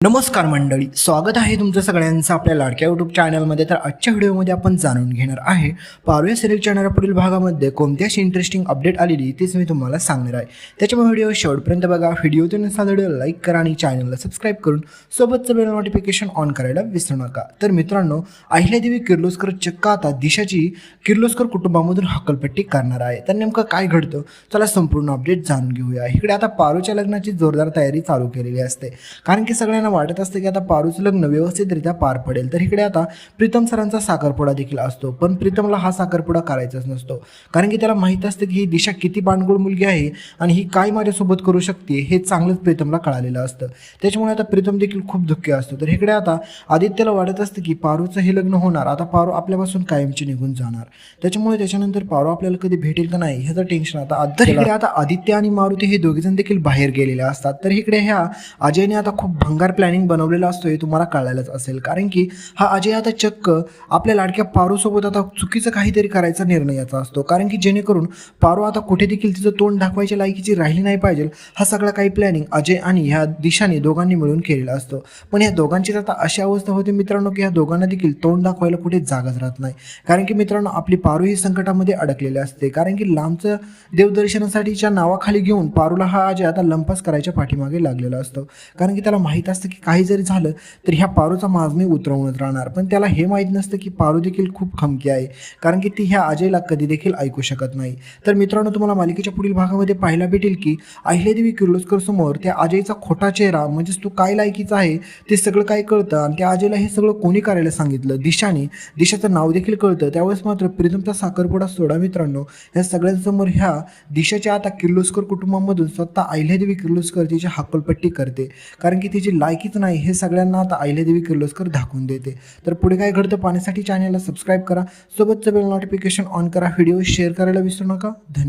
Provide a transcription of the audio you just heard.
नमस्कार मंडळी स्वागत आहे तुमचं सगळ्यांचं आपल्या लाडक्या यूट्यूब चॅनलमध्ये तर आजच्या व्हिडिओमध्ये आपण जाणून घेणार आहे पारव्या सिरियल चॅनल पुढील भागामध्ये कोणती अशी इंटरेस्टिंग अपडेट आलेली तीच मी तुम्हाला सांगणार आहे. त्याच्यामुळे व्हिडिओ शेवटपर्यंत बघा व्हिडिओ नसाल व्हिडिओ लाईक करा आणि चॅनलला सबस्क्राईब करून सोबतचं बेल नोटिफिकेशन ऑन करायला विसरू नका. तर मित्रांनो अहिल्यादेवी किर्लोस्कर चक्क आता दिशाची किर्लोस्कर कुटुंबामधून हकलपट्टी करणार आहे. तर नेमकं काय घडतं? चला संपूर्ण अपडेट जाणून घेऊया. इकडे आता पारूच्या लग्नाची जोरदार तयारी चालू केलेली असते. कारण की सगळ्यांना वाटत असतं की आता पारूचं लग्न व्यवस्थितरित्या पार पडेल. तर इकडे आता प्रीतम सरांचा साखरपुडा देखील असतो. पण प्रीतमला हा साखरपुडा करायचाच नसतो. कारण की त्याला माहीत असतं की ही दिशा किती बाणगोळ मुलगी आहे आणि ही काय माझ्यासोबत करू शकते हे चांगलंच प्रीतमला कळालेलं असतं. त्याच्यामुळे आता प्रीतम देखील खूप दुःखी असतो. तर इकडे आता आदित्यला वाटत असतं की पारूचं हे लग्न होणार. आता पारू आपल्यापासून कायमची निघून जाणार. त्याच्यामुळे त्याच्यानंतर पारू आपल्याला कधी भेटेल का नाही ह्याचं टेन्शन आता तर इकडे आता आदित्य आणि मारुती हे दोघेजण देखील बाहेर गेलेले असतात. तर इकडे ह्या अजयने आता खूप भंगार प्लॅनिंग बनवलेला असतो हे तुम्हाला कळायलाच असेल. कारण की हा अजय आता चक्क आपल्या लाडक्या पारूसोबत आता चुकीचं काहीतरी करायचा निर्णय याचा असतो. कारण की जेणेकरून पारू आता कुठे देखील तिचं तोंड दाखवायच्या लायकीची राहिली नाही पाहिजे हा सगळा काही प्लॅनिंग अजय आणि ह्या दिशाने दोघांनी मिळून केलेला असतो. पण या दोघांचीच आता अशी अवस्था होते मित्रांनो की ह्या दोघांना देखील तोंड दाखवायला कुठे जागाच राहत नाही. कारण की मित्रांनो आपली पारू ही संकटामध्ये अडकलेली असते. कारण की लांबचं देवदर्शनासाठीच्या नावाखाली घेऊन पारूला हा अजय आता लंपास करायच्या पाठीमागे लागलेला असतो. कारण की त्याला माहीत असतं की काही जरी झालं तर ह्या पारूचा माज मी उतरवूनच राहणार. पण त्याला हे माहीत नसतं की पारू देखील खूप खमकी आहे कारण की ती ह्या अजयला कधी देखील ऐकू शकत नाही. तर मित्रांनो तुम्हाला मालिकेच्या पुढील भागामध्ये पाहायला भेटेल की अहिल्यादेवी किर्लोस्कर समोर त्या अजयचा खोटा चेहरा म्हणजेच तू काय लायकीचा आहे ते सगळं काय कळतं आणि त्या अजयला हे सगळं कोणी करायला सांगितलं? दिशाने. दिशाचं नाव देखील कळतं. त्यावेळेस मात्र प्रीतमचा साखरपुडा सोडा मित्रांनो. ह्या सगळ्यांसमोर ह्या दिशाच्या आता किर्लोस्कर कुटुंबामधून स्वतः अहिल्यादेवी किर्लोस्कर तिची हकलपट्टी करते कारण की तिची लायकीच नाही हे सगळ्यांना आता अहिल्यादेवी किर्लोस्कर दाखवून देते. तर पुढे काय घडतं पाहण्यासाठी चॅनलला सबस्क्राईब करा. सोबतचं बेल नोटिफिकेशन ऑन करा. व्हिडिओ शेअर करायला विसरू नका. धन्यवाद.